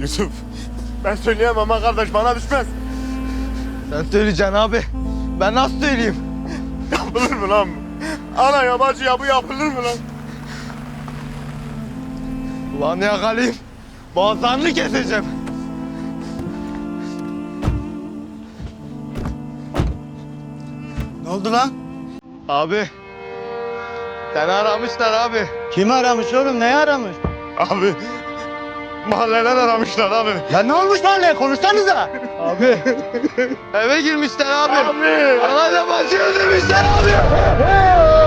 Yusuf ben söyleyemem ha kardeş bana düşmez. Sen söyleyeceksin abi. Ben nasıl söyleyeyim? Yapılır mı lan bu? Ana yabancı ya bu yapılır mı lan? Ulan yakalayayım. Boğazlarını keseceğim. Ne oldu lan? Abi. Seni aramışlar abi. Kimi aramış oğlum? Neyi aramış? Abi mahalleden aramışlar abi. Ya ne olmuş lan ne? Konuşsanıza. Abi. Eve girmişler abi. Abi. Bana yabancı ödemişler abi.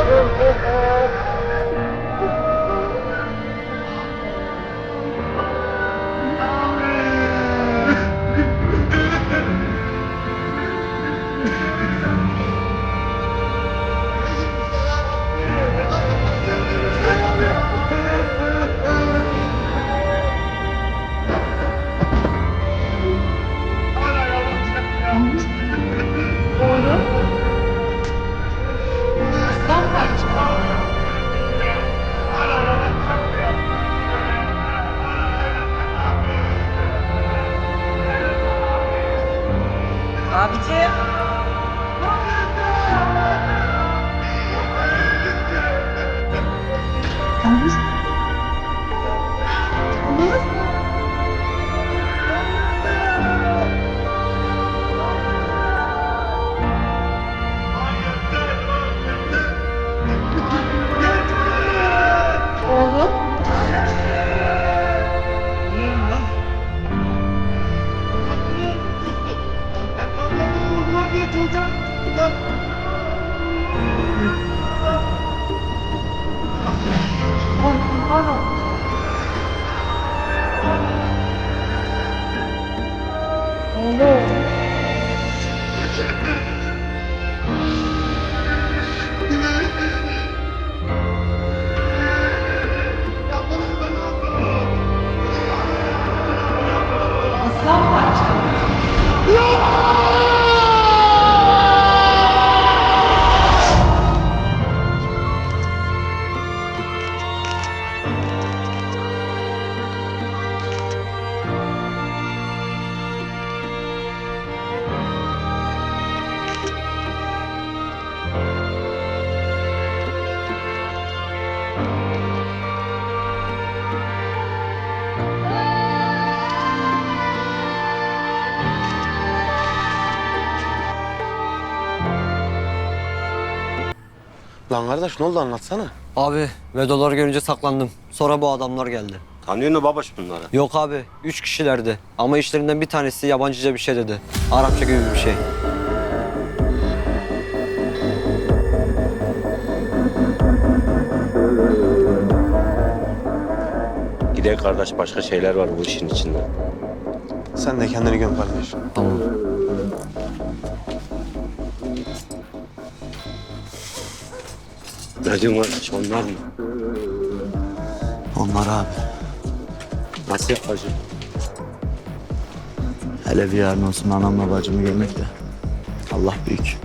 Abicim. Oğlum. なな Lan kardeş ne oldu anlatsana. Abi vedoları görünce saklandım. Sonra bu adamlar geldi. Tanıyor mu babaş bunları? Yok abi, üç kişilerdi. Ama işlerinden bir tanesi yabancıca bir şey dedi. Arapça gibi bir şey. Gidelim kardeş başka şeyler var bu işin içinde. Sen de kendini göm kardeş. Tamam. Bacım kardeş onlar mı? Onlar abi. Nasıl yapacağım? Hele bir yarın olsun anamla bacımı görmek de. Allah büyük.